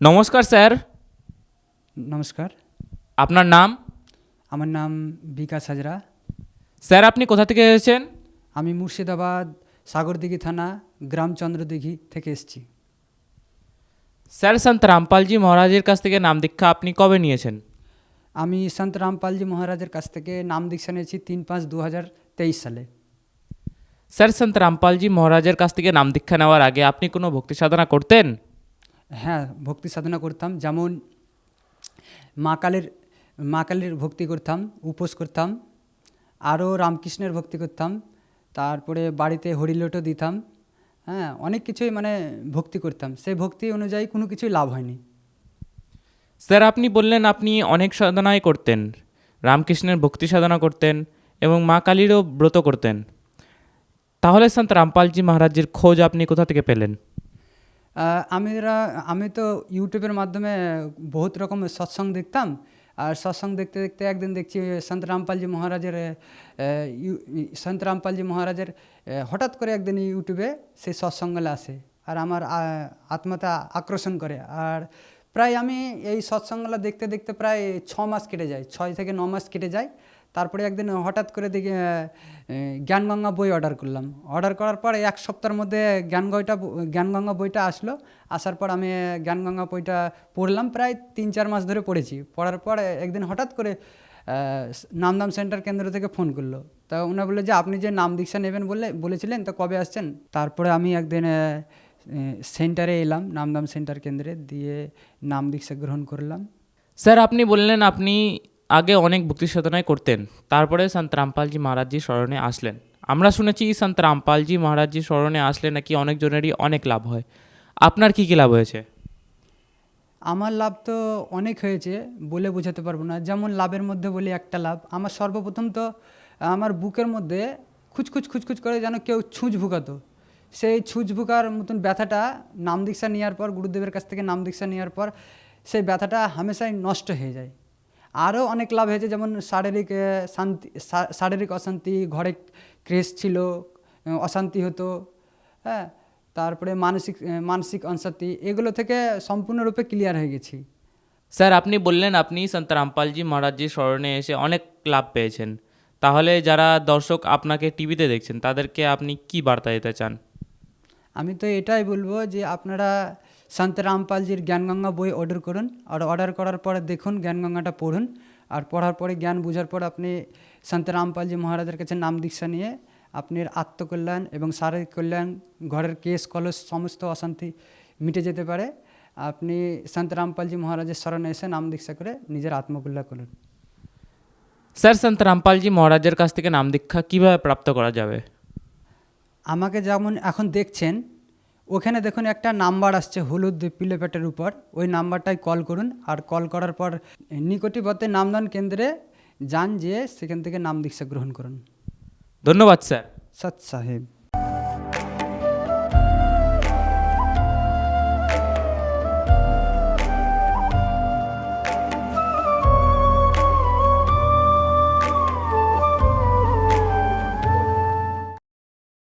নমস্কার স্যার। নমস্কার। আপনার নাম? আমার নাম বিকাশ হাজরা। স্যার আপনি কোথা থেকে এসেছেন? আমি মুর্শিদাবাদ সাগরদিঘি থানা গ্রাম চন্দ্রদিঘি থেকে এসেছি। স্যার সন্ত রামপালজি মহারাজের কাছ থেকে নাম দীক্ষা আপনি কবে নিয়েছেন? আমি সন্ত রামপালজি মহারাজের কাছ থেকে নাম দীক্ষা নিয়েছি তিন পাঁচ দু হাজার তেইশ সালে। স্যার সন্ত রামপালজি মহারাজের কাছ থেকে নাম দীক্ষা নেওয়ার আগে আপনি কোনো ভক্তি সাধনা করতেন? হ্যাঁ ভক্তি সাধনা করতাম। যেমন মা কালীর মা কালীর ভক্তি করতাম, উপোস করতাম আরও রামকৃষ্ণের ভক্তি করতাম, তারপরে বাড়িতে হরিলোটও দিতাম হ্যাঁ অনেক কিছুই মানে ভক্তি করতাম। সেই ভক্তি অনুযায়ী কোনো কিছুই লাভ হয়নি। স্যার, আপনি বললেন আপনি অনেক সাধনাই করতেন, রামকৃষ্ণের ভক্তি সাধনা করতেন এবং মা কালীরও ব্রত করতেন। তাহলে সন্ত রামপালজি মহারাজের খোঁজ আপনি কোথা থেকে পেলেন? আমিরা আমি তো ইউটিউবের মাধ্যমে বহুত রকম সৎসঙ্গ দেখতাম। আর সৎসঙ্গ দেখতে দেখতে একদিন দেখছি সন্ত রামপালজি মহারাজের সন্ত রামপালজি মহারাজের হঠাৎ করে একদিন ইউটিউবে সেই সৎসঙ্গলে আসে আর আমার আত্মাটা আকর্ষণ করে। আর প্রায় আমি এই সৎসঙ্গলা দেখতে দেখতে প্রায় ছ মাস কেটে যায়, ছয় থেকে ন মাস কেটে যায়। তারপরে একদিন হঠাৎ করে দেখি জ্ঞানগঙ্গা বই অর্ডার করলাম। অর্ডার করার পর এক সপ্তাহের মধ্যে জ্ঞানগঙ্গা জ্ঞানগঙ্গা বইটা আসলো। আসার পর আমি জ্ঞানগঙ্গা বইটা পড়লাম। প্রায় তিন চার মাস ধরে পড়েছি। পড়ার পর একদিন হঠাৎ করে নামদাম সেন্টার কেন্দ্র থেকে ফোন করল। তা ওনা বলল যে, আপনি যে নাম দীক্ষা নেবেন বলে, বলেছিলেন, তো কবে আসছেন? তারপরে আমি একদিন সেন্টারে এলাম নামদাম সেন্টার কেন্দ্রে, দিয়ে নাম দীক্ষা গ্রহণ করলাম। স্যার, আপনি বললেন আপনি আগে অনেক সাধনাই করতেন। তারপরে সন্ত রামপালজি মহারাজজি স্মরণে আসলেন। আমরা শুনেছি সন্ত রামপালজি মহারাজজি স্মরণে আসলে নাকি অনেকজনেরই অনেক লাভ হয়। আপনার কি কি লাভ হয়েছে? আমার লাভ তো অনেক হয়েছে, বলে বোঝাতে পারব না। যেমন লাভের মধ্যে বলি একটা লাভ। আমার সর্বপ্রথম তো আমার বুকের মধ্যে খুচখুচ খুচখুচ করে যেন কেউ ছুঁচ ভুকাতো। সেই ছুঁচ ভুকার মতন ব্যথাটা নাম দীক্ষা নেওয়ার পর, গুরুদেবের কাছ থেকে নাম দীক্ষা নেওয়ার পর, সেই ব্যথাটা হামেশাই নষ্ট হয়ে যায়। আরও অনেক লাভ হয়েছে যেমন শারীরিক শান্তি শারীরিক অশান্তি ঘরে ক্রেস ছিল অশান্তি হতো হ্যাঁ? তারপরে মানসিক মানসিক অশান্তি এগুলো থেকে সম্পূর্ণরূপে ক্লিয়ার হয়ে গেছি। স্যার আপনি বললেন আপনি সন্ত রামপালজি মহারাজজির স্মরণে এসে অনেক লাভ পেয়েছেন। তাহলে যারা দর্শক আপনাকে টিভিতে দেখছেন তাদেরকে আপনি কি বার্তা দিতে চান? আমি তো এটাই বলব যে আপনারা সন্ত রামপালজির জ্ঞানগঙ্গা বই অর্ডার করুন আর অর্ডার করার পরে দেখুন জ্ঞানগঙ্গাটা পড়ুন আর পড়ার পরে জ্ঞান বোঝার পর আপনি সন্ত রামপালজি মহারাজের কাছে নাম দীক্ষা নিয়ে আপনার আত্মকল্যাণ এবং শারীরিক কল্যাণ ঘরের কেস কলস সমস্ত অশান্তি মিটে যেতে পারে। আপনি সন্ত রামপালজি মহারাজের স্মরণে এসে নাম দীক্ষা করে নিজের আত্মকল্যাণ করুন। স্যার সন্ত রামপালজি মহারাজের কাছ থেকে নাম দীক্ষা কীভাবে প্রাপ্ত করা যাবে? আমাকে যেমন এখন দেখছেন ওখানে দেখুন একটা নাম্বার আসছে হলুদ পিলেপেটের উপর। ওই নাম্বারটায় কল করুন আর কল করার পর নিকটিবর্তে নামদান কেন্দ্রে যান যেয়ে সেখান থেকে নাম দীক্ষা গ্রহণ করুন। ধন্যবাদ স্যার। সৎ সাহেব।